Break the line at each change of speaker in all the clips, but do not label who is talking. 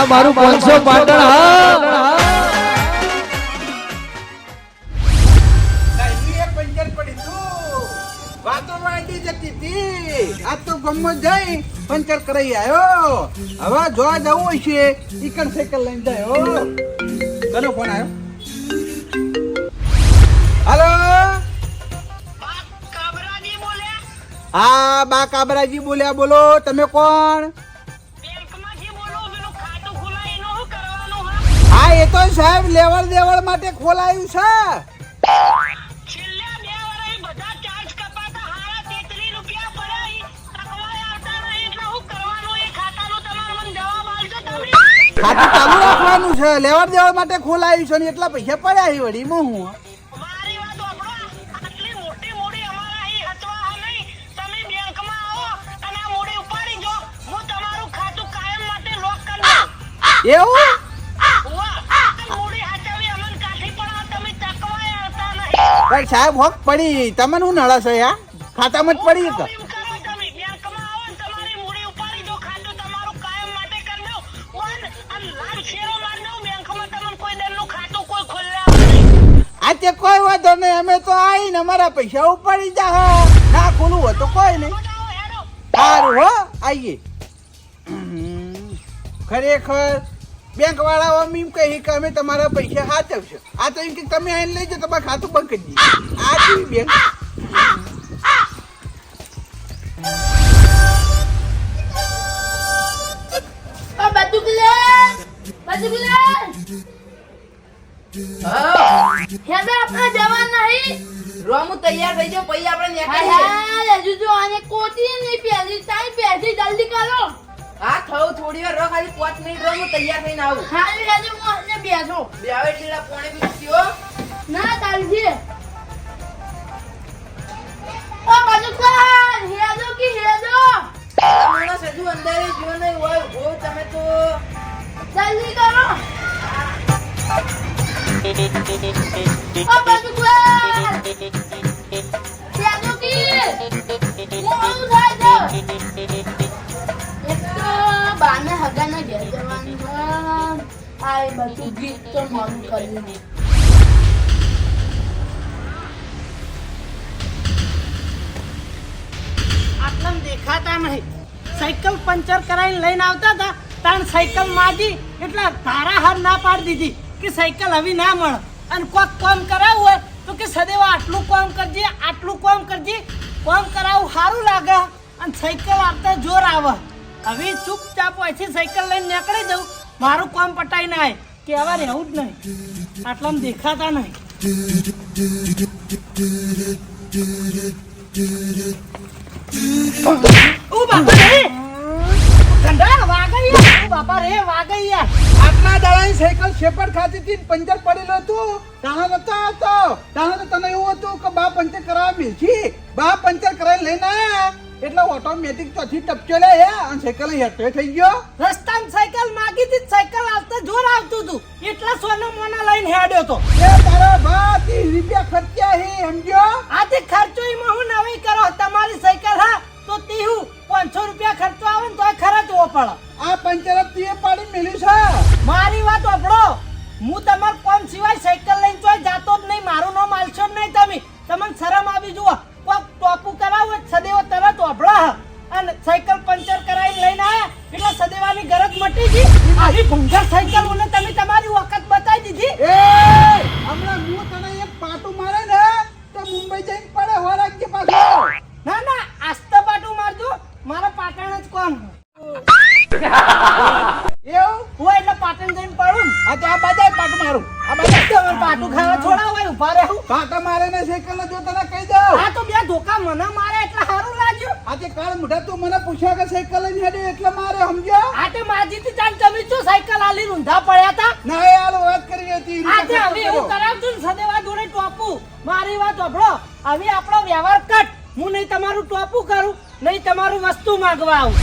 આ મારું પાંચસો પાટણ હા.
આ તો ગમો જઈ પંચર કરાઈ આવ્યો હવે જોવા જવું સાયકલ લઈને જાય કનો ફોન આવ્યો હાલો? હા બા કાબરાજી બોલ્યા બોલો. તમે કોણ?
હા
એ તો સાહેબ લેવડ દેવડ માટે ખોલાયું છે. ખાતું ચાલુ રાખવાનું છે. લેવડ દેવડ માટે ખોલાયું છે ને એટલા પૈસા પડ્યા છે વળી હું
મારી
પણ સાહેબ હોક પડી. તમને હું નડે યા? ખાતામાં જ પડી કે
એમ કરો તમે બેંકમાં આવો ને તમારી મૂડી ઉપાડી દો ખાતું તમારું કાયમ માટે કરી દો વન અને લાખ શેરો મારી દઉં બેંકમાં તમને કોઈ
વાંધો નહીં. અમે તો આવીને અમારા પૈસા ઉપાડી જા ના ખોલું હોય તો કોઈ નહીં. સારું હો, આવીએ. ખરેખર બેંક વાળાઓ એમ કહી કે અમે તમારા પૈસા સાચવશે આ તો એમ કે તમે આવીને લઈ જાઓ તમારે ખાતું બંધ કરી દઈએ આ કેવી બેંક.
રોમુ તૈયાર થઈ જાઓ પછી આપણે
હજુ જો આને કોટી નહીં પહેરી તાઈ પહેરી જલ્દી કરો.
હા થવું થોડી વાર રહો ખાલી પાંચ મિનિટ રહો હું તૈયાર થઈને આવું.
ખાલી હજુ હું આને બેસો.
બે આવે પોણે બી
ના તાલજી ઓ ક્લિયર હેદો કે હેદો
માણસ હજુ અંદર જો નહીં હોય ઊભો તમે તો.
જલ્દી કરો ઓ ક્લિયર હેદો કે. આવું થાય
પંચર કરાવીને લઈને આવતા હતા, તાણ સાયકલ માજી એટલે તારા હાર ના પાડી દીધી કે સાયકલ હવે ના મળે. અને કોઈક કોમ કરાવવું હોય તો કે સદેવ આટલું કોમ કરજે, આટલું કોમ કરજે. કોમ કરાવવું સારું લાગે અને સાયકલ આવતા જોર આવે. હવે ચૂપચાપ અહીંથી સાયકલ લઈને નીકળી જવું મારું કામ પટાઈ નાય. કે કહેવા રહેવું જ નહીં. આટલામ દેખાતા નહીં. ઓ બાપા રે! ઓ બાપા રે, વાગૈયા.
આટલા દાડાની સાયકલ શેપર ખાતી હતી પંચર પડેલો હતું. તાનો નતો આવતો. તાનો તો તને એવું હતું કે બા પંચર કરાવવા મિલછી બા પંચર કરાવી લઈને આયા. એટલે ઓટોમેટિક પછી ટપચો લે હે અને સાયકલ હેઠો થઈ ગયો.
રસ્તામાં સાયકલ માગી હતી સાયકલ આવતા જોર આવતું હતું. એટલા સોના મોના લઈને હેડ્યો તો.
એ તારા બા ત્રીસ રૂપિયા ખર્ચ્યા હે સમજ્યો?
આજે ખર્ચો મારે એટલે સારું લાગ્યું.
આજે કાલ મોઢા તું મને પૂછ્યા કે સાયકલ લઈને હેડે એટલે મારે સમજ્યો?
આ તે માજીથી ચાલ તમે શું સાયકલ આલી રૂંધા પડ્યા હતા
ના એ વાત કરી હતી
આજે હવે એવું કરાવતું ને સદેવા જોડે ટોપુ. મારી વાત સાંભળો. હવે આપણો વ્યવહાર કટ. હું નહીં તમારું ટોપું કરું નહીં તમારું વસ્તુ માંગવા આવું.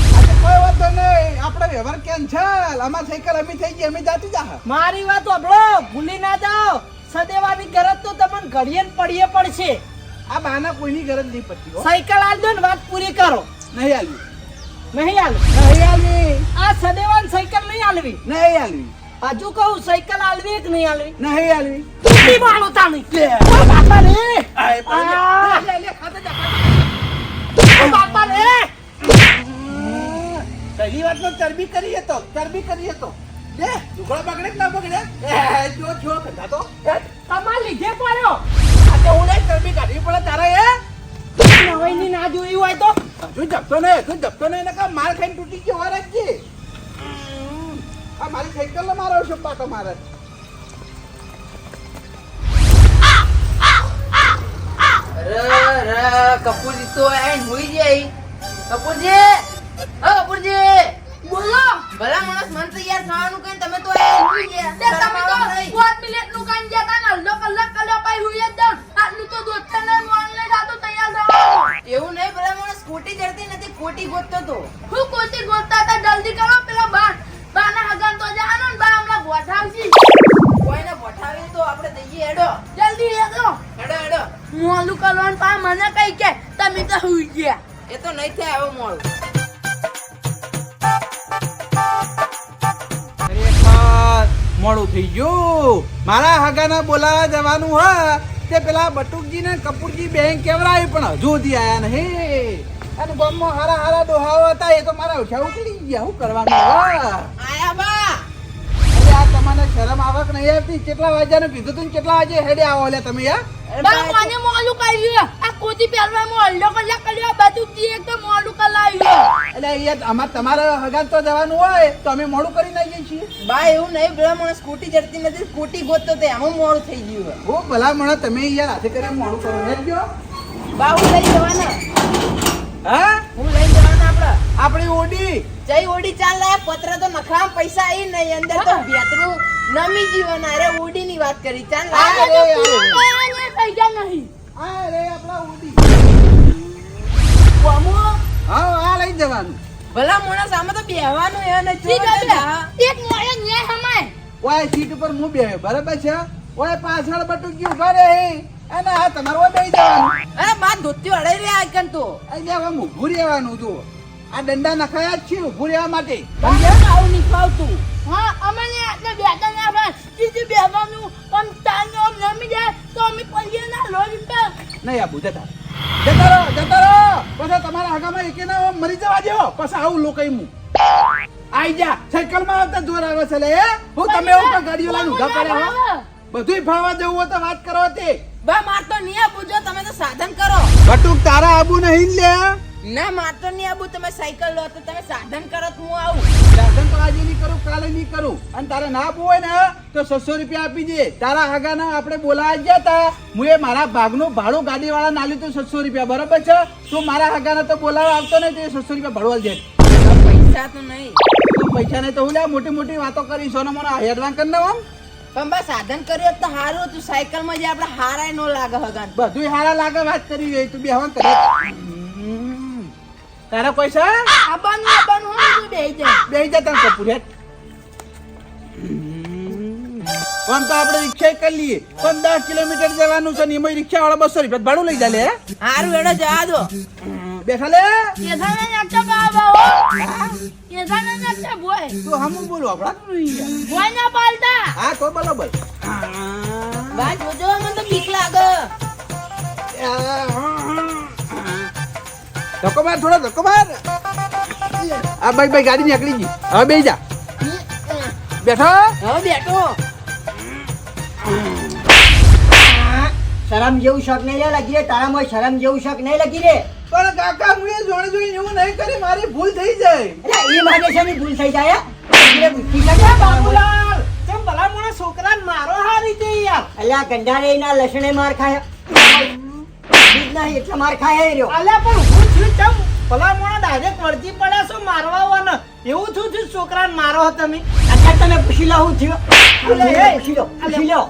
કોઈ વાંધો નહીં. આપણે વ્યવહાર કેન્સલ અમાર સાયકલ અમે થઈ ગઈ અમે જાતી જા
મારી વાત સાંભળો. ભૂલી ના જાઓ. સદેવાની ગરજ તો તમને ઘડીએ પડીએ પડશે.
આ બાના કોઈની ગરજ નહીં પડતી
સાયકલ આલ દો ને વાત પૂરી કરો.
નહીં આલવી.
નહીં આલવી.
નહીં આલવી.
આ સદેવાન સાયકલ નહીં આલવી.
નહીં આલવી.
હજુ કહું સાયકલ આલવી કે નહીં આલવી?
નહીં આલવી.
મારો તાણી. ઓ બાપા રે બાપા
પહેલી વાત તો ચરબી કરી હતો ચરબી કરી હતો લે લુગડો બગડે કે ના બગડે? જો જો કદા તો. ચરબી તારે એ?
નવાઈની ના જોયું હોય તો?
હજુ જપતો ને? હજુ જપતો ને? એને માર ખાઈને તૂટી ગયો વાર આ મારી સાયકલ મારો છે પાટો મારે.
અરે અરે કપૂરજી તો હુઈ જાય કપૂરજી! હા કપૂરજી!
બોલો.
ભલા માણસ મન તૈયાર થવાનું કઈ તમે તો ગયા
તમે તો? પાંચ મિનિટનું કામ ગયા તા ને અડધો કલાક કલાક પાઈ જ જાઉં. આટલું તો દોસ્તા ને મોન લઈ જાતો તૈયાર થવાનું.
એવું નહીં ભલા માણસ ખોટી જડતી નથી ખોટી ગોતતો તો.
હું ખોટી ગોતતા હતા જલ્દી કરો પેલા બા બાના હગન તો જાનો ને બા હમણાં ગોઠાવશી
કોઈને પઠાવી તો આપણે દઈએ હેડો.
જલ્દી હેડો.
હેડો હેડો.
મોલું કરવાનું પા મને કઈ કે તમે તો હુઈ ગયા.
એ તો નહીં થાય હવે મોડું
મોડું થઈ ગયું. મારા હગાના બોલાવા જવાનું હોય તે પેલા બટુકજી ને કપૂરજી બેંક કેવરાય પણ હજુ સુધી આયા નહીં. અને ગામમાં હારા હારા ડોહાઓ હતા એ તો મારા ઉઠ્યા ઉતરી ગયા. શું કરવાનું
આયા બા.
અરે આ તમને શરમ આવક નહીં આવતી. કેટલા વાગ્યાનું કીધું તું કેટલા વાગે હેડે આવો લે તમે યાર
બા મોલું આ કોચી પહેરવામાં અડધો કલાક કર્યો બધું એક તો મોડું કલાવ્યું
એટલે અહીંયા અમારે તમારે હગાન તો જવાનું હોય તો અમે મોડું કરી નાખીએ છીએ.
બા એવું નહીં ભલા મને સ્કૂટી ચડતી નથી સ્કૂટી ગોતતો તો એમાં મોડું થઈ ગયું.
હું ભલા મને તમે યાર હાથે કરે મોડું કરો ને ગયો
બા હું લઈ જવાના.
હા?
હું લઈ જવાના આપડા
આપણી ઓડી.
જઈ ઓડી ચાલ લાયા પત્ર તો નખરામ પૈસા આવી નહીં અંદર તો ભેતરું નમી જીવન અરે ઓડી ની વાત કરી ચાલ લાયા.
જવાનું
ભલા મોણા સામે તો બેહવાનું એ ને
એક મોડે ન્યાય હમાય.
ઓય સીટ ઉપર હું બે બરાબર છે? ઓય પાછળ બટુકી ઊભા રહે અને આ તમારો ઓય બેહી જવાનું.
અરે બા ધોતી અડાઈ રહ્યા આજકાલ તો.
અહીં હવે ઊભું રહેવાનું તું આ દંડા નખાયા જ છે ઊભું રહેવા માટે.
આવું નહીં ફાવતું.
હા અમને આટલે બેટા ના ભાઈ સીધી બેહવાનું. પણ તાનો નમી જાય તો અમે પડીએ ના લોહી પર.
નહીં આ બુધા. જતા રહો જતા રહો પછી તમારા હગામાં એકે ના મરી જવા દો પછી આવું લોકો હું આઈ જા. સાયકલમાં આવતા જોર આવે છે લે હું? તમે કોઈ ગાડીઓ લઈને કર્યા હો. બધુંય ફાવા જવું હોય તો વાત કરો તે.
બા માર તો નહીં આપું જો તમે તો સાધન કરો.
બટુક તારા આબુ નહીં લે
ના માર તો નહીં આબુ તમે સાયકલ લો તો તમે સાધન કરો તો હું આવું.
સાધન તો આજે નહીં કરું. કરું અને તારે ના આપવું હોય ને તો છસો રૂપિયા આપી દે. તારા હગાના આપણે બોલાવા ગયા હતા હું એ મારા ભાગનું ભાડું ગાડી વાળા ના લીધું છસો રૂપિયા બરાબર છે? તું મારા આગાના તો બોલાવા આવતો ને તો છસો રૂપિયા ભરવા દે.
પૈસા તો નહીં
પૈસા નહીં તો હું લે મોટી મોટી વાતો કરી સોનો મને એડવાન્સ કરી આમ.
પણ બસ સાધન કર્યો તો સારું હતું. સાયકલમાં જે આપણે હારાય નો લાગે હગન.
બધુંય હારા લાગે વાત કરી રહી તું બેહવાન કરે હમ. તારા પૈસા
આબાનું આબાનું તો બેહી જાય
બે જતા કપૂર આમ તો આપણે રિક્ષા કરી લઈએ. પણ દસ કિલોમીટર જવાનું છે ને એમાં રિક્ષા વાળા બસો રૂપિયા ભાડું લઈ જાય સારું
હારું એડો જવા દો.
બેઠા લે. તો હમું બોલો આપડા
બોય ના પાલતા.
હા તો બરોબર.
બા જોજો મને તો બીક લાગે.
ધક્કો માર થોડો ધક્કો માર. આ ભાઈ ભાઈ ગાડી નીકળી ગઈ. હવે બેસી જા. બેઠો?
હવે બેઠો.
શરમ જેવું શક નહીં લાગી રે તારામાં શરમ જેવું શક નહીં લગી રે.
પણ કાકા હું એ જોડે જોઈ એવું નહીં કરી મારી ભૂલ થઈ જાય.
એટલે એ માટે છે ભૂલ થઈ જાય બુદ્ધિ
બાબુલાલ. કેમ ભલા મોણા છોકરાને મારો હા રીતે યાર?
અલ્યા ગંડારે એના લસણે માર ખાય. બીજ નહીં એટલે માર ખાય રહ્યો.
અલ્યા પણ હું છું ભલા મોણા ડાયરેક્ટ વળતી પડ્યા છો મારવા એવું શું થયું છોકરાને મારો તમે
અત્યારે તમે પૂછી લો હું થયો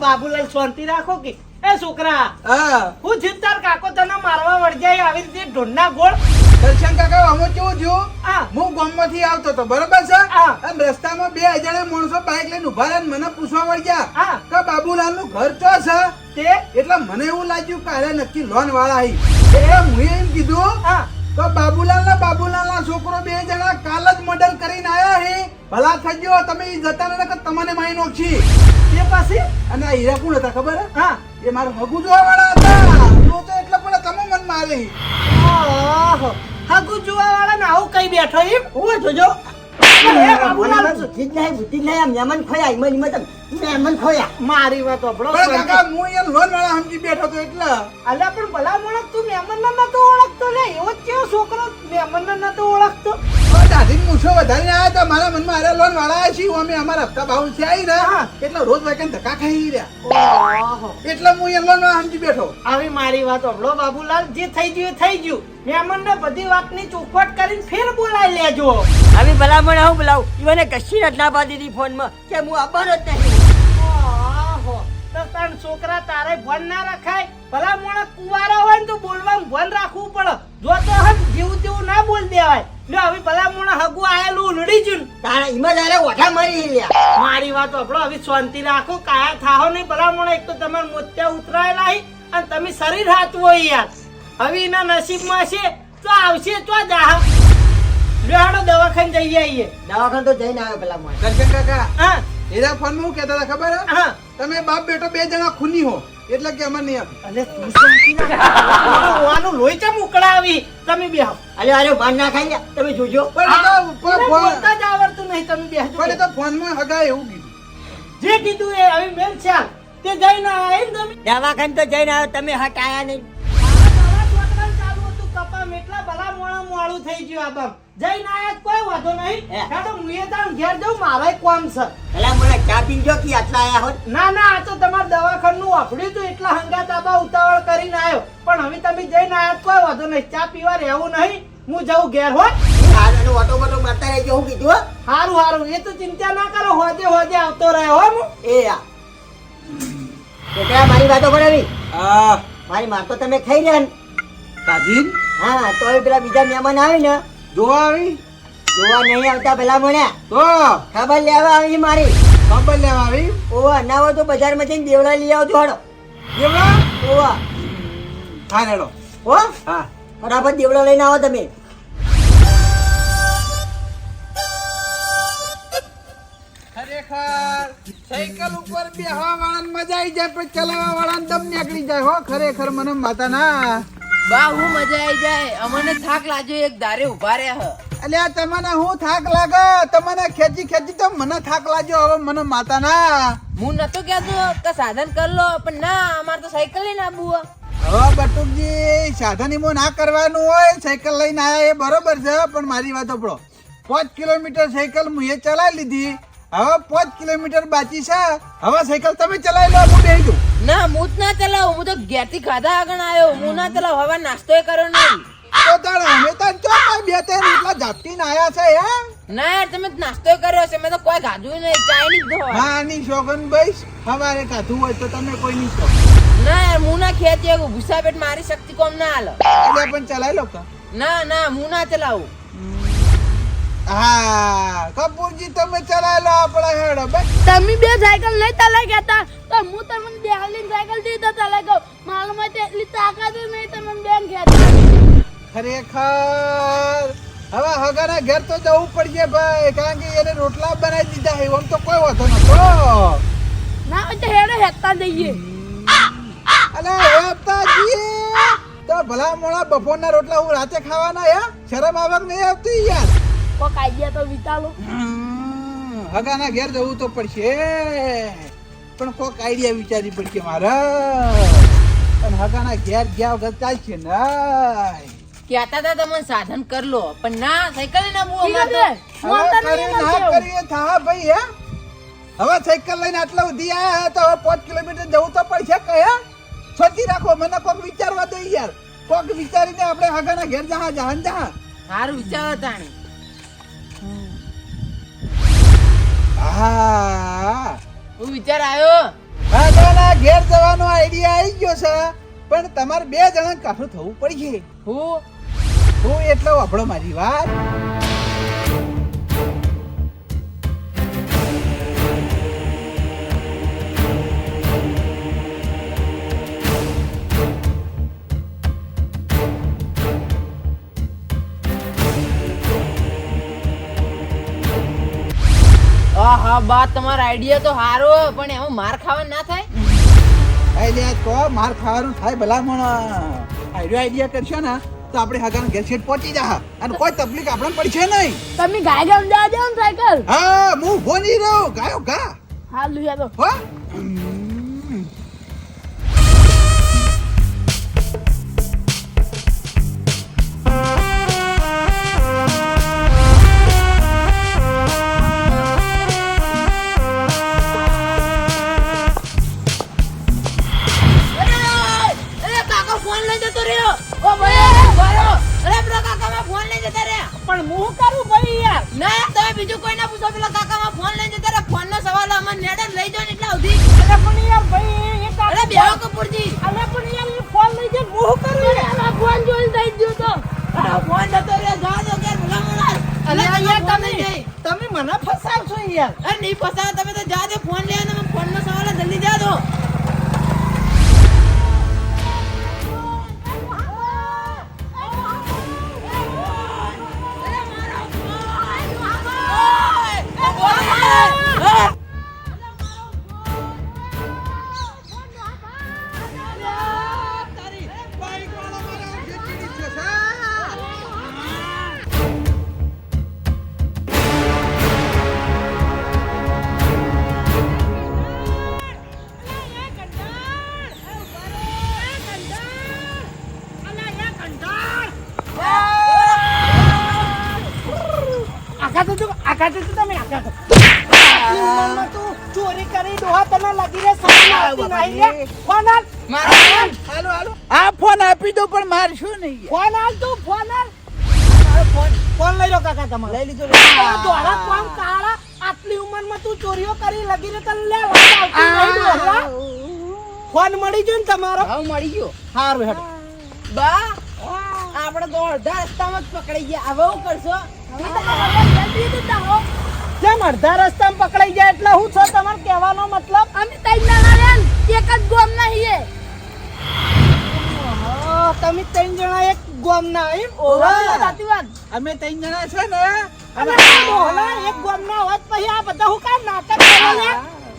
બાબુલાલ શાંતિ રાખો કે. એ છોકરા
હા.
હું થયું તાર કાકો તને મારવા વળ જાય આવી રીતે ઢોંડા ગોળ?
દર્શન કાકા અમુક કેવું થયું? હું. ગામમાંથી આવતો હતો બરોબર છે. અને રસ્તામાં બે હજાર માણસો બાઇક લઈને ઊભા રહ્યા મને પૂછવા વળ્યા
હા.
કે બાબુલાલનું ઘર તો છે?
તે?
એટલે મને એવું લાગ્યું કે અરે નક્કી લોન વાળા આવી એટલે હું એમ કીધું તો બાબુલાલ ને બાબુલાલ ના છોકરો બે જણા કાલ જ મોડલ કરીને આયા હે. ભલા થઈ ગયો તમે ઈ જતા ને તમને મારી નોખી.
એ પાસે
અને આ હીરા કોણ હતા ખબર? હે?
હા
એ મારા હગુ જોવા વાળા હતા. તો તો એટલે પણ તમે મન મારે
ઓહો. હગુ જોવા વાળા ને આવું કઈ બેઠો એમ
હું જોજો.
એ બાબુલાલ.
બુદ્ધિ જ નહીં બુદ્ધિ જ નહીં આ યમન ખોયા ઈમાં ઈમાં તમે મહેમાન ખોયા.
મારી વાત સાંભળો
પણ કાકા હું અહીંયા લોન વાળા સમજી બેઠો તો એટલે.
અલ્યા પણ ભલા મોણસ તું મહેમાનને નતો ઓળખતો લે એવો જ કેવો છોકરો મહેમાનને નતો ઓળખતો.
હવે દાઢી મૂછો વધારીને હતા મારા મનમાં અરે લોન વાળા આયા છીએ અમે અમારા હપ્તા છે આવી રહ્યા. એટલે રોજ વાગ્યા ધક્કા ખાઈ રહ્યા.
ઓહો.
એટલે હું અહીંયા લોન વાળા સમજી બેઠો.
આવી મારી વાત સાંભળો બાબુલાલ જે થઈ ગયું એ થઈ ગયું. મહેમાનને બધી વાતની ચોખવટ કરીને ફેર બોલાવી લેજો.
આવી ભલામણ હું બોલાવું. ઈવને કશી જ ના પાડી દીધી ફોનમાં. કે હું આવવાનો જ નહીં.
તો છોકરા તારે ભણ ના રખાય. ભલા મોણા કુવારા હોય ને તો બોલવાનું ભણ રાખવું પડે. જો તો હમ જેવું તેવું ના બોલ દેવાય. લ્યો હવે ભલા મોણા હગુ આયેલું ઉલડી જ્યું ને.
તારા ઈમાં તારે ઓઠા મારી લ્યા.
મારી વાત આપણો હવે શાંતિ રાખો કાયા થાહો નહીં. ભલા મોણા એક તો તમારે મોત્યા ઉતરાયેલા હી અને તમે શરીર હાચવો યાર. હવે એના નસીબમાં છે તો આવશે તો જાહ લ્યો દવાખાને જઈ આવીએ.
દવાખાન તો જઈને આવ્યો ભલામણ
દર્શન કાકા
હા.
એના ફોન હું કહેતા હતા ખબર હે? તમે બાપ બેટો બે જણા ખૂની હો. એટલે કે અમાર નહીં.
અલે તું શાંતિ રાખ. લોહી ચમ ઉકળાવી? તમે બેહો
અરે અરે માર ના ખાઈ તમે જોજો.
પણ ફોન-
જ આવડતું નહીં તમે બે
પણ તો તો ફોનમાં હગા એવું કીધું.
જે કીધું એ હવે મેલ છે તે જઈને આયા એમ તમે.
દવાખાને તો જઈને આવ્યો તમે હટાયા નહીં.
ચાલુ હતું કપામ એટલા ભલા મોણા મોળું થઈ ગયું આ બાપ. જઈને આયા કોઈ વાંધો નહીં.
હે.
હેડો હું એ તાણ ઘેર જાઉં મારે કોમ છે.
ભલામણ ચા પીજો કે આટલા આયા હોત.
ના ના આ તો તમારા દવાખાનું વાપર્યું તો એટલા હંગાત આબા ઉતાવળ કરીને આવ્યો પણ હવે તમે જઈને આયા કોઈ વાંધો નહીં ચા પીવા રહેવું નહીં. હું જાઉં ઘેર હો.
હારું ઓટો બોટો માતા રહેજો હું કીધું હો?
હારું હારું એ તો ચિંતા ના કરો હોજે હોજે આવતો રહ્યો હો હું.
એ આ. છોકરા મારી વાતો ભણાવી
આ
મારી માર તો તમે ખાઈ રહ્યા ને.
કાજીન?
હા તો પેલા બીજા મહેમાન આવે ને
જોવા આવી?
જોવા નહીં આવતા પેલા મળ્યા
તો?
ખબર લેવા આવી મારી.
ખબર લેવા આવી?
ઓવા ના હોય તો બજારમાં જઈને દેવડા લઈ આવજો હડો.
દેવડા
ઓવા.
હા હેડો.
ઓ
હા.
ફટાફટ દેવડા લઈને આવો તમે.
ખરેખર સાયકલ ઉપર બેહવા વાળાને મજા આવી જાય પણ ચલાવવા વાળાને દમ નીકળી જાય. હો ખરેખર મને માતા ના
બા હું મજા આવી જાય. અમને થાક લાગ્યો એક ધારે ઊભા રહ્યા હ.
આ તમને હું થાક લાગે? તમને ખેંચી ખેંચી તો મને થાક લાગ્યો. હવે મને માતા ના
હું નતો કહેતો કે સાધન કર લો પણ ના અમારે તો સાયકલ લઈને આબુ
હવે બટુકજી સાધન ઈમો ના કરવાનું હોય સાયકલ લઈને આવ્યા એ બરોબર છે પણ મારી વાત સાંભળો. પાંચ કિલોમીટર સાયકલ હું એ ચલાવી લીધી. હવે પાંચ કિલોમીટર બાકી છે. હવે સાયકલ તમે ચલાવી લો હું બેસી જાઉં.
ના હું જ ના ચલાવું. હું તો ઘેરથી ખાધા આગળ આવ્યો. હું ના ચલાવ. હવે નાસ્તો કર્યો નહીં
તો તાર અમે તો ચો કાંઈ બે ત્રણ એટલા ઝાપટીને આયા છે હે?
ના યાર તમે તો નાસ્તો કર્યો છે. મેં તો કોઈ ખાધું નહીં ચાય નહીં ધો
હા ની શોગન ભાઈ સવારે ખાધું હોય તો તમે કોઈ નહીં શોખ
ના યાર હું ના ખેંચી ભૂસા પેટ મારી શક્તિ કોમ ના હાલ.
એટલે પણ ચલાવી લો
ના ના હું ના ચલાવું.
હા કપૂરજી તમે ચલાવી લો આપણા હેડો
તમે બે સાયકલ નહીં ચલાવી ગયા તો હું તમને બેહાલી સાયકલ દીધો ચલાવી ગયો મારામાં માટે એટલી તાકાત નહીં તમને બેન ખેંચી
ખરેખર. હવે હગાના ઘેર તો જવું પડશે ભાઈ કારણ કે એને રોટલા બનાવી દીધા છે આમ તો કોઈ વાંધો નતો.
ના તો હેડો હેતા જઈએ.
અલે હેતાજી તો ભલા મોળા બપોરના રોટલા હું રાતે ખાવાના હે? શરમ આવક નહીં આવતી યાર.
કોક આઈડિયા તો વિચારો.
હગાના ઘેર જવું તો પડશે. પણ કોક આઈડિયા વિચારી પડશે મારે. પણ હગાના ઘેર ગયા વગર ચાલશે નહીં.
કહેતા હતા તમે સાધન કર લો પણ ના સાયકલ ના
ઠીક
અમારે
થા ભાઈ હે. હવે સાયકલ લઈને આટલા સુધી આયા હે તો હવે પાંચ કિલોમીટર જવું તો પડશે કે હે. સોચી રાખો મને કોક વિચારવા દો યાર. કોક વિચારીને આપણે હગાના ઘેર જહા જહાન જહા.
સારું વિચારો તાણી.
હા
હું વિચાર આવ્યો.
હગાના ઘેર જવાનો આઈડિયા આવી ગયો છે. પણ તમારે બે જણા કાઠું થવું પડશે.
હું?
હું એટલો વાપડો મારી વાત.
હા બા તમારો આઈડિયા તો સારો પણ એમાં માર ખાવા ના થાય?
આઈડિયા તો માર ખાવાનું થાય ભલા ભલામણ. આઈડિયા આઈડિયા કરશો ને તો આપણે હગાના ગેસેટ પહોંચી જા. અને કોઈ તકલીફ આપણે પડશે નહીં.
તમે ગાય ગામ જવા દો સાયકલ.
હા હું ઊભો નહીં રહું. ગાયો ગા.
હા લુયા તો
હો?
જોઈને
થઈ ગયો તો.
ફોન જતો રહ્યો જવા દો કે
અરે યાર તમે તમે મને ફસાવશો યાર.
અરે નહીં ફસાવ તમે તો જા દે ફોન લે અને ફોન નો સવાલ જલ્દી જા દો
લઈ
લીધો
દોડા કોમ કાળા? આટલી ઉંમરમાં તું ચોરીઓ કરી લગી રે તને લે. ફોન મળી ગયો ને તમારો?
હા મળી ગયો.
હારું હેડ
બા આપણે તો અડધા રસ્તામાં જ પકડાઈ ગયા. હવે હું કરશો?
જેમ અડધા રસ્તામાં પકડાઈ જાય એટલે હું છો? તમારે કહેવાનો મતલબ?
અમે ત્રણ જણા એક જ ગોમ નહીં
હા, તમે ત્રણ જણા એક ગોમના એમ?
સાચી વાત.
અમે ત્રણ જણા છે ને
એક ગોમના હોત પછી આ બધા હું કામ નાટક કરો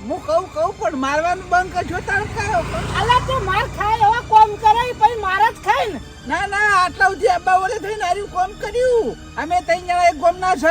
હું કહું કહું પણ મારવાનું બંધ કરજો તાર કયો
અલા તો માર ખાય એવા કોમ કરે પછી માર જ ખાય ને.
ના ના આટલા સુધી અબ્બા વડે થઈને હાર્યું કોમ કર્યું. અમે ત્રણ જણા એક ગોમના છ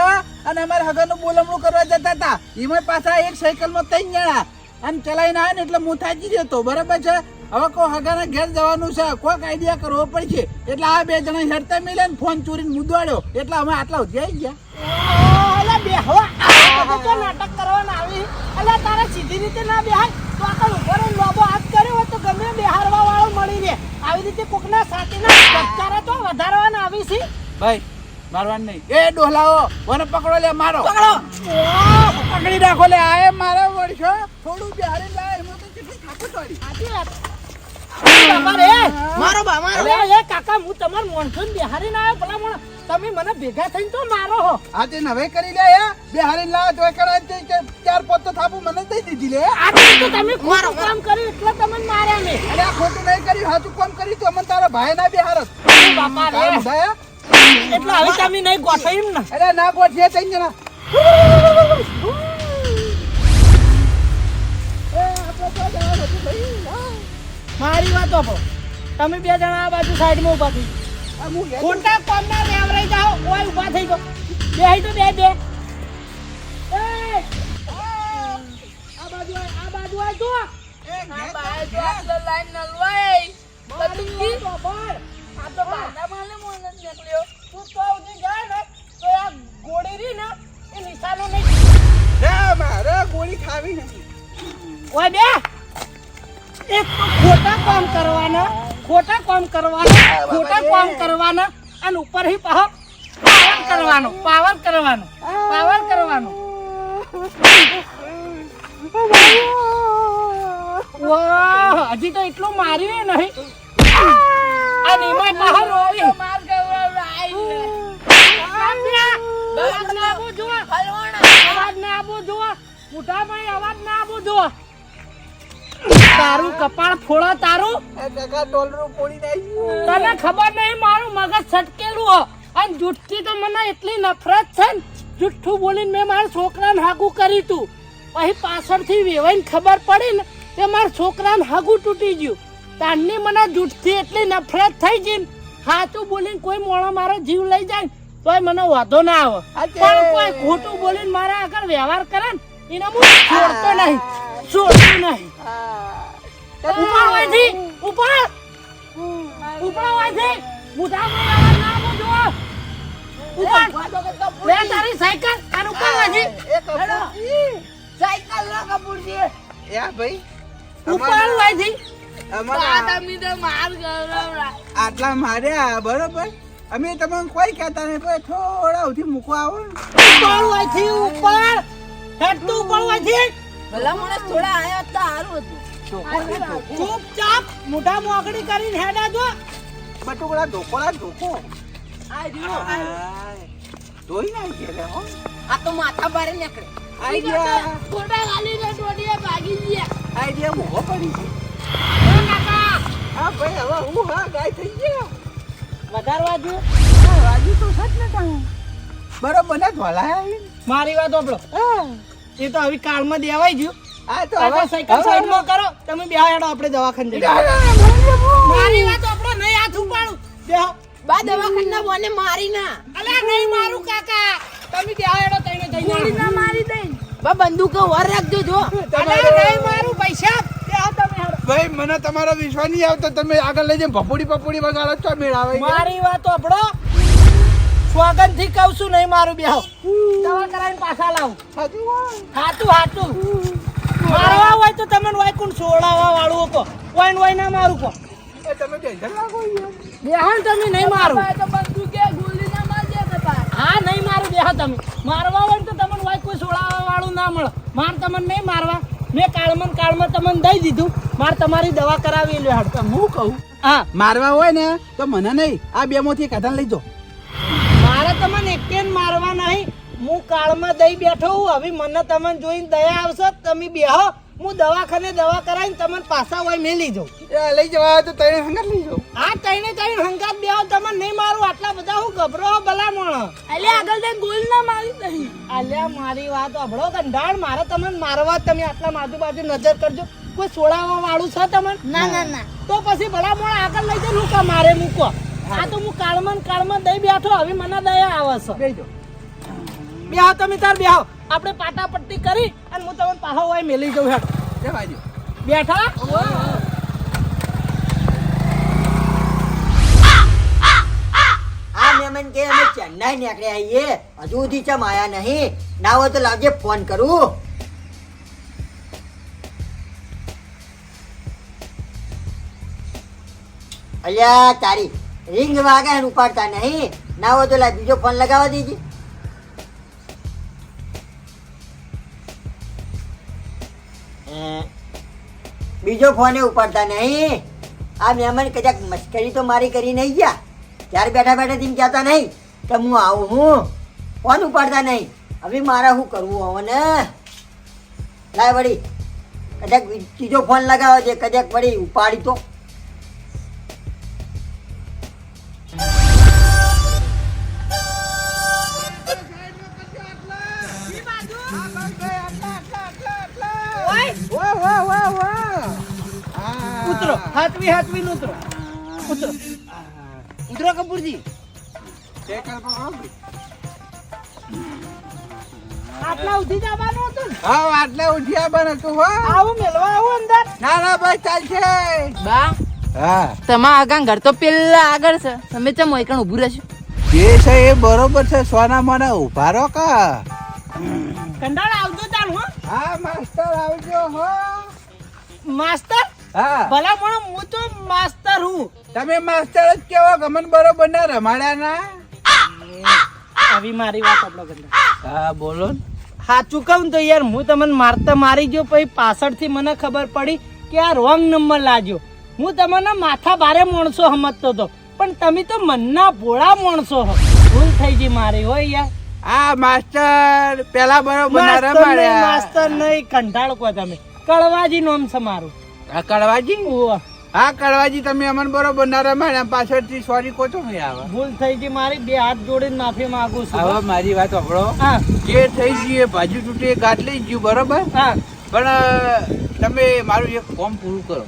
અને અમારે હગરનું બોલમણું કરવા જતા હતા. એમાં પાછા એક સાયકલમાં ત્રણ જણા. અને ચલાવીને આવે ને એટલે હું થાકી જતો બરાબર છે? હવે કોઈ હગાના ઘેર જવાનું છે. કોઈક આઈડિયા કરવો પડશે. એટલે આ બે જણા હેરતા મિલે ને ફોન ચોરીને મુદવાડ્યો. એટલે અમે આટલા સુધી આવી ગયા.
અલા બેહવા. આ તો નાટક કરવાના આવી. અલા તારે સીધી રીતે ના બેહાય. તો ઊભો રહીને લોબો હાથ કર્યો હોય તો ગમે બેહારવા વાળો મળી રહે આવી રીતે કોકના સાથેના ધબકારા તો વધારવાના આવી છે.
ભાઈ મારવાનું નહીં. એ ડોહલાઓ મને પકડો લે મારો.
પકડો.
પકડી રાખો લે આ એ મારા વળશો. થોડું બિહારી લાય તો કેટલી
સાચી વાત.
મારો બા મારો
એ કાકા હું તમાર મોનસૂન બિહારી ના આવ્યો ભલા મોણ તમે મને ભેગા થઈને તો મારો હો.
આ તે નવે કરી લે યા બિહારી લા તો કરાય તે ચાર પોત તો થાપુ મને દઈ દીધી લે
આ તો તમે મારો કામ કર્યું એટલે તમને માર્યા મે
અરે આ ખોટું નહીં કર્યું હાચું કામ કર્યું તો મને તારા ભાઈ ના બિહાર
બાપા રે. એટલે હવે તમે નહીં ગોઠો એમ ને
અરે ના ગોઠીએ ત્રણ જણા.
મારી વાત આપો તમે બે જણા આ બાજુ સાઈડમાં ઊભા થઈ
આ કોમ ના
ખોટા લેવરાઈ જાઓ. ઓય ઊભા થઈ ગયો બે તો બે બે. એ! આ બાજુ આ બાજુ આ જો
લાઈન નલવાઈ
મારી વાત સાંભળ. આ તો બાધામાં ને મોને નીકળ્યો. તું તો સુધી જાય ને. તો આ ગોળી રી ને એ નિશાનો નહીં.
ના મારે ગોળી ખાવી નથી.
ઓય બે. એક તો ખોટા કામ કરવાના. ખોટા કામ કરવાના ખોટા કામ કરવાના અને ઉપરથી પાહ પાવર કરવાનો પાવર કરવાનો પાવર કરવાનો. વાહ હજી તો એટલું માર્યું નહીં. અને એમાં પાહ રોવી.
માર ગવરાઈ
અવાજ ના ના આપો જોવા મોટાભાઈ અવાજ ના આપો જુઓ. તારું કપાળ ફોડો તારું.
કાકા ડોલરું ફોડી નાખ્યું.
તને ખબર નહીં મારું મગજ છટકેલું હો. અને જુઠ્ઠી તો મને એટલી નફરત છે ને જુઠ્ઠું બોલીને મેં મારા છોકરાને હાગું કરી તું. પછી પાછળથી વેવાઈને ખબર પડી ને તે મારા છોકરાને હાગું તૂટી ગયું. તારની મને જૂઠથી એટલી નફરત થઈ ગઈ સાચું બોલીને કોઈ મોણો મારો જીવ લઈ જાય તોય મને વાંધો ના આવે. પણ કોઈ ખોટું બોલીને મારા આગળ વ્યવહાર કરે ને એને હું છોડતો નહીં છોડતો નહીં. ઉપાડ વાયથી ઉપાડ! ઉપાડ વાયથી મુઠા વ્યવહાર ના બોજો ઉપાડ! લે તારી સાયકલ અને ઉપાડ વાયથી
સાયકલ લો કપૂરજી
એ ભાઈ
ઉપાડ
આટલા માર્યા બરોબર? અમે તમને કોઈ કહેતા નહીં કોઈ થોડા ઉઠી મૂકવા આવો ઉપર
હોય વાયથી ઉપર હેડ ઉપર હોય વાયથી
ભલા માણસ થોડા આયા હતા સારું હતું.
ચૂપચાપ મોઢા મોકડી કરીને હેડા જો.
બટુકડા ઢોકોળા ઢોકો.
આ.
આય. ધોઈ નાખીએ લે હો.
આ તો માથા ભારે નીકળે.
આઈડિયા
ખોટા ગાલીને ટોટીએ ભાગી ગયા
આઈડિયા મોહો પડી છે.
ઓ કાકા
હા ભાઈ હવે હું હા ગાય થઈ ગયો.
વધારવા જો
વાજુ તો સચ ને કાંઈ. બરોબર ને ધોલાયા
મારી વાત ઓપડો એ તો હવે કાળમાં દેવાઈ ગયું
આ તો હવે
સાયકલ સાઈડમાં કરો. તમે બે હેડો આપણે દવાખાને જઈએ.
ના, ના, ના, ના,
મારી વાત આપણો નહીં હાથ ઉપાડું. બેહો.
બા દવાખાના બોને મારી ના.
અલ્યા નહીં મારું કાકા. તમે બે હેડો તઈને જઈને
ના મારી દઈ.
બા બંદૂકો વર રાખજો જો.
નહીં મારું પૈસા. બેહો તમે
ભાઈ મને તમારો વિશ્વાસ નહીં આવતો. તમે આગળ લઈ જઈને ભપોડી પપોડી વગાડો છો મેળાવે
મારી વાત ઓપડો સ્વાગતથી કહું છું નહીં મારું બેહો. દવા કરાવીને પાછા લાવું. હાચું હાચું. મારવા હોય તો તમે વાયકું છોડાવવા વાળું કો વાઈન વાઈ ના મારું કો
તમે ટેન્શન લાગો યાર.
તમે નહીં મારું.
તો બંદૂકે ગોળી ના મારજે કપા
હા નહીં મારું બેહા તમે. મારવા હોય તો તમને વાય કોઈ સોડાવા વાળું ના મળે. માર તમને નહીં મારવા. મેં કાળમાં કાળમાં તમને દઈ દીધું. માર તમારી દવા કરાવી લ્યો હાડ
તો હું કહું?
હા.
મારવા હોય ને તો મને નહીં. આ બે માંથી લઈ જાઓ.
મારે તમને એકે મારવા નહીં. હું કાળમાં દઈ બેઠો હું હવે મને તમને જોઈને દયા આવશે તમે બેહો. હું દવાખાને દવા કરાવીને તમને પાછા હોય મેલી જાઉં.
લઈ જવા હોય તો તૈણ હંગાત લઈ જાઉં
આ તૈણે તૈણ હંગાત બેહો તમને નહીં મારું. આટલા બધા હું ગભરો ભલા મોણો
અલે આગળ તે ગોલ ના મારી દઈ.
અલ્યા મારી વાત અભળો કંડાળ મારે તમને મારવા તમે આટલા આજુબાજુ નજર કરજો. કોઈ સોડાવા વાળું છે તમને?
ના ના ના.
તો પછી ભલા મોણ આગળ લઈ જઈને હું કા મારે મૂકો આ તો હું કાળમાં કાળમાં દઈ બેઠો હવે મને દયા આવે છે.
લઈ
તમે તાર બેહો આપણે પાટા પટ્ટી કરી અને હું તમને પાહો હોય મેલી જઉં હેડ.
જવા દો
બેઠા?
આ મહેમાન કે અમે ચેન્નાઈ નીકળ્યા છીએ. હજુ સુધી ચમ આયા નહીં. ના હોય તો લાવજે ફોન કરું. અલ્યા તારી રિંગ વાગે ઉપાડતા નહીં. ના હોય તો લા બીજો ફોન લગાવવા દેજે. બીજો ફોને ઉપાડતા નહીં. આ મહેમાન કદાચ મશ્કરી તો મારી કરી નહીં ગયા. ત્યારે બેઠા બેઠા તેમ કહેતા નહીં, તો હું આવું હું. ફોન ઉપાડતા નહીં. હવે મારે શું કરવું હવે ને? લાય વળી. કદાચ ત્રીજો ફોન લગાવો છે, કદાચ વળી ઉપાડી તો.
હા આટલે ઉઠ્યા પણ હતું હો.
આવું મેલવા આવું અંદર?
ના ના ભાઈ ચાલશે.
બા
હા.
તમારા આગળ ઘર તો પેલા આગળ છે. તમે ચમ ઊભું રહેશો?
જે છે એ બરોબર છે. સોના મને ઊભા રહો કા.
કંડાળ આવજો તાર હો.
હા માસ્ટર આવજો હો.
માસ્તર?
હા.
ભલા પણ હું તો માસ્તર હું.
તમે માસ્ટર જ કેવો ગમન બરોબર ના રમાડ્યા ના?
આવી મારી વાત આપણો કંડાળ
હા બોલો ને.
સાચું કહું તો યાર હું તમને મારતા મારી ગયો પછી પાછળથી મને ખબર પડી કે આ રોંગ નંબર લાગ્યો. હું તમને માથા ભારે માણસો સમજતો હતો પણ તમે તો મનના ભોળા માણસો હો. ભૂલ થઈ ગઈ મારી હોય યાર.
આ માસ્ટર પેલા બરોબર
માસ્ટર નહીં,
રમાડ્યા
માસ્તર નહીં કંટાળ કો તમે. કળવાજી નોમ છે મારું. ઓહ.
હા કડવાજી તમે અમને બરોબર ના રમાડ્યા પાછળથી સોરી કહો છો નહીં આવે.
ભૂલ થઈ ગઈ મારી બે હાથ જોડીને માફી માંગુ છું.
હવે મારી વાત સાંભળો. જે થઈ ગઈ ભાજી તૂટી ગાંઠ લઈ ગયું બરોબર?
હા.
પણ તમે મારું એક ફોર્મ પૂરું કરો.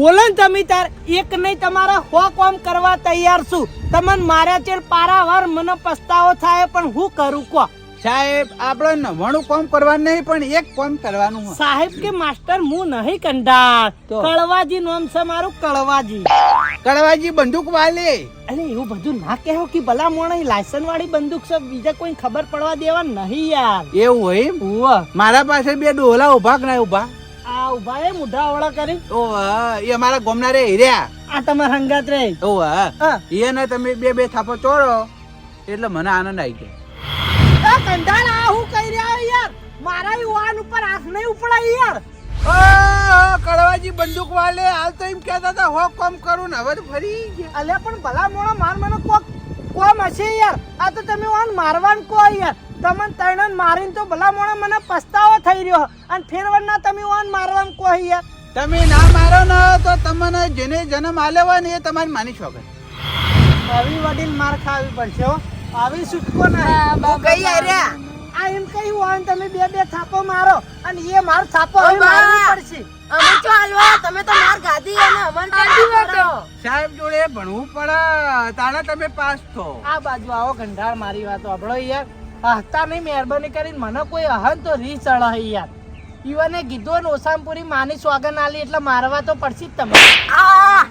બોલો ને તમે તાર એક નહીં તમારા હો કોમ કરવા તૈયાર છું. તમને માર્યા છે પારાવાર મને પસ્તાવો થાય પણ હું કરું કો
સાહેબ આપણે નવાણું કોમ કરવાનું નહીં પણ એક કોમ કરવાનું
સાહેબ કે માસ્ટર હું નહીં કંડા
તો?
કળવાજી નામ છે મારું કળવાજી.
કડવાજી બંદૂક વાલે.
અરે એવું બધું ના કહેવો કે ભલા મોણે લાયસન વાળી બંદૂક છે બીજા કોઈ ખબર પડવા દેવા નહીં યાર.
એવું હોય એમ? મારા પાસે બે ડોલા ઊભા કે ના ઊભા
આ ઊભા એ મુઢા ઓળા કરી.
ઓ એ અમારા ગોમના રે હીર્યા.
આ તમારા હંગાત રે.
ઓ હા. એને તમે બે બે થાપો ચોરો. એટલે મને આનંદ આવી ગયો.
કંટાળ આ હું કહી રહ્યા યાર? મારા યુવાન ઉપર હાથ નહીં ઉપડાય યાર.
કડવાજી બંદૂક વાલે હાલ તો એમ કહેતા હતા હો કોમ કરું ને હવે ફરી ગયા.
અલ્યા પણ ભલા મોણા માર મને કોક કોમ હશે યાર? આ તો તમે વાન મારવાન કો યાર. તમને તૈણન મારીને તો ભલા મોણા મને પસ્તાવો થઈ રહ્યો અને ફેરવરના તમે વાન મારવાન કો યાર.
તમે ના મારો ને તો તમને જેને જન્મ હોય ને એ તમારી માની છો
આવી વડીલ માર ખાવી પડશે હો. આવી છૂટકો ના
હું કઈ આર્યા
આ એમ કઈ હોય તમે બે બે થાપો મારો અને એ માર થાપો હવે મારવી પડશે.
અમે ચો હાલવા તમે તો માર ગાધી અને અમન
સાહેબ જોડે ભણવું પડે તાણા તમે પાસ થો.
આ બાજુ આવો ગંઢાળ મારી વાત વાપરો યાર. હસતા નહીં મહેરબાની કરીને મને કોઈ અહન તો રી ચડાય યાર. ઈવને કીધું ને ઓસામપુરી માની સ્વાગન આલી એટલે મારવા તો પડશે જ તમે
આ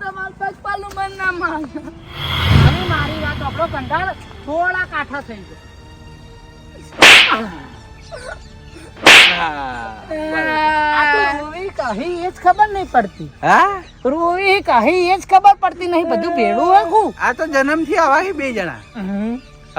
તમારું પચપાલું મન ના માન.
અને મારી વાત વાપરો ગંઢાળ થોડા કાઠા થઈ ગયા. આ તો રૂવી કહી એ જ ખબર નહીં પડતી.
હા?
રૂવી કહી એ જ ખબર પડતી નહીં. બધું ભેળું હોય
આ તો જન્મથી આવા બે જણા.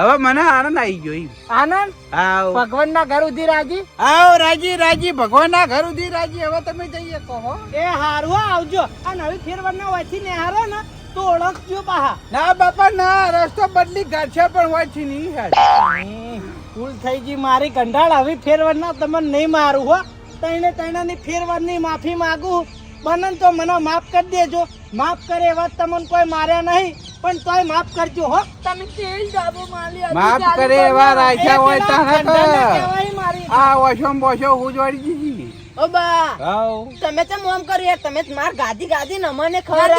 હવે મને આનંદ આવી ગયો
આનંદ?
આવ.
ભગવાન ના ઘર ઉધી રાજી?
આવ રાજી રાજી ભગવાનના ઘર ઉધી રાજી. હવે તમે જઈએ કહો
એ હારું આવજો. આ નવી ફેરવાના વાથી ને હારો ને તો ઓળખજો બહા
ના બાપા ના રસ્તો બદલી ગાછા પણ છે નહીં હેડ.
ભૂલ થઈ ગઈ મારી. કંડાળ હવે ફેરવાના તમને નહીં મારું હો. તઈને ફેરવારની માફી માંગુ. બનન તો મને માફ કરી દેજો. માફ કરે એવા તમને કોઈ માર્યા નહીં પણ તોય માફ કરજો હો.
તમે તેલ જાબો માલી
માફ કરે એવા રાખ્યા હોય.
કહેવાય મારી?
આ વશો બોશો ઉજવાડી દીધી
ઓ બા તમે તો મોમ કર્યું? યાર તમે તો માર ગાધી ગાધી ને
મને
ખબર.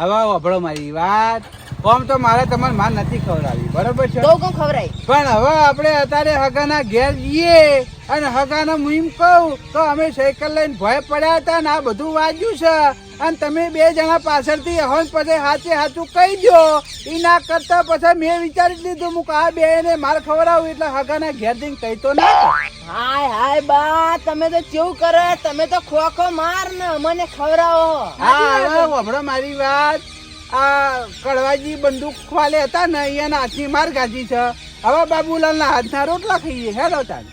હવે વભળો મારી વાત. ઓમ તો મારે તમારે માન નથી ખવડાવી. બરોબર છે?
બહુ કોમ ખવડાવી?
પણ હવે આપણે અત્યારે હગાના ઘેર જઈએ અને હગાના મુહિમ કહું તો અમે સાયકલ લઈને ભય પડ્યા હતા ને આ બધું વાંચ્યું છે. અને તમે બે જણા પાછળથી હોન પછી હાચે હાચું કહી દો એ ના કરતા પછી મેં વિચારી લીધું હું આ બે ને માર ખવડાવું એટલે હગાના ઘેર જઈને કહી તો ના
હાય હાય બા તમે તો કેવું કરે? તમે તો ખોખો માર ને અમને ખવડાવો.
હા હવે મારી વાત. આ કડવાજી બંદૂક ખવાલે હતા ને એના હાથની માર ગાજી છે. હવે બાબુલાલના હાથના રોટલા ખાઈએ. હેલો તાન.